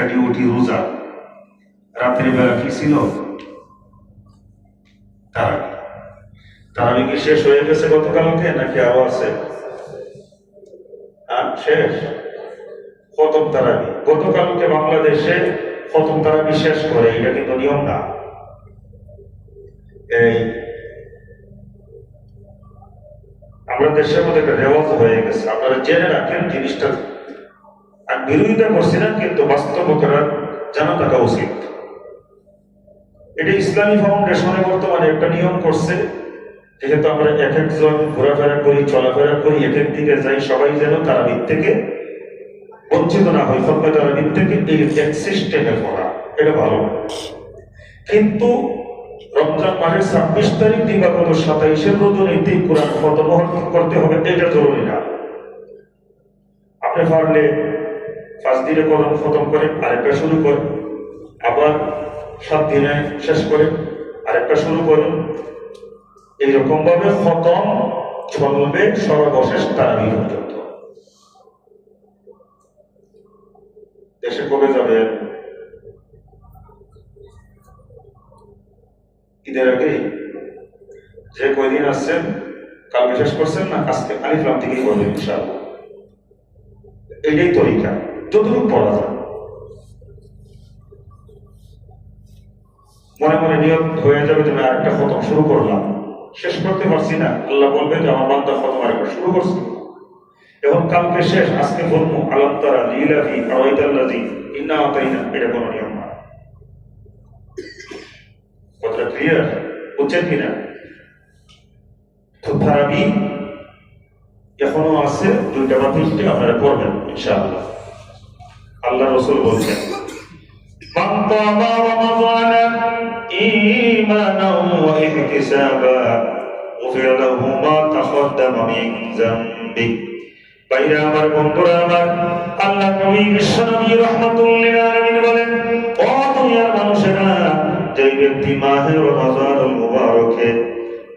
একটা ডিউটি রোজা। রাত্রি বেলা কি ছিল? তারাবি। কি শেষ হয়ে গেছে গতকালকে নাকি আরও আছে? হ্যাঁ শেষ। খতম তারাবি। গতকালকে বাংলাদেশে খতম তারাবি শেষ করে, এটা কিন্তু নিয়ম না। এই আমরা দেশের মধ্যে একটা রেওয়াজ হয়ে গেছে। আপনারা জেনে রাখেন জিনিসটা বিরোধিতা করছি না, কিন্তু বাস্তবতারা জানা থাকা উচিত। এটা ইসলামী ফাউন্ডেশনে বর্তমানে একটা নিয়ম করছে, যেহেতু আমরা এক একজন ঘোরাফেরা করি, চলাফেরা করি, এক এক দিকে যাই, সবাই যেন তারাবির থেকে বঞ্চিত না হয় ফতবা তারাবির থেকে এই এক সিস্টেমে পড়া, এটা ভালো। কিন্তু রমজান মাসের ছাব্বিশ তারিখ দিবাগত সাতাইশের রজনীতে কোরআন খতম করতে হবে, এটা জরুরি না। আপনি পারলে পাঁচ দিনে কলম খতম করে, আরেকটা শুরু করে, আবার সাত দিনে শেষ করে, আরেকটা শুরু করেন এইরকম ভাবে খতম চলবে সর্বশেষ তারাবি পর্যন্ত দেশে কবে যাবে? ঈদের আগে যে কয়দিন আসছেন, কালকে শেষ করছেন না? আজকে আলিফলাম থেকেই করবেন ইনশাআল্লাহ। এটাই তরিকা। যতটুকু পড়া যায়। মনে মনে নিয়ত হয়ে যাবে যে আরেকটা খতম শুরু করলাম। শেষ করতে পারছি না। আল্লাহ বলবে যে, আমার বান্দা খতম আরেকটা শুরু করছি। এবং কালকে শেষ, আজকে বলব আল্লাহ তারা লীলাভি আওয়াইতাল্লাজি ইন্না এটা কোনো নিয়ম না। কথাটা ক্লিয়ার বুঝছেন কিনা? এখনও আছে, দুইটা বা তিনটে আপনারা করবেন, ইনশাআল্লাহ। আল্লাহ রসুল বলছেন যে ব্যক্তি মাহে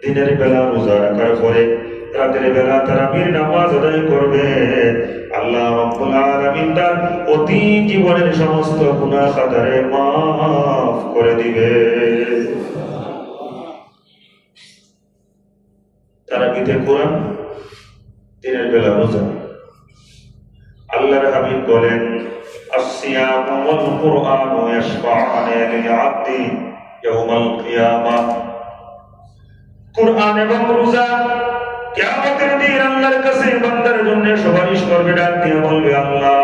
দিনের বেলা রোজা রাখার পরে রাতের বেলা তারা নামাজ আদায় করবে তার অতি জীবনের সমস্ত গুনাহ খাতারে মাফ করে দিবে তারাবিতে কোরআন দিনের বেলা রোজা আল্লাহর হাবিব বলেন الصيام والقرآن يشفعان للعبد يوم القيامة কোরআন এবং রোজা কিয়ামতের দিন আল্লাহর কাছে বান্দার জন্য সুপারিশ করবে ডাক দিয়ে বলবে আল্লাহ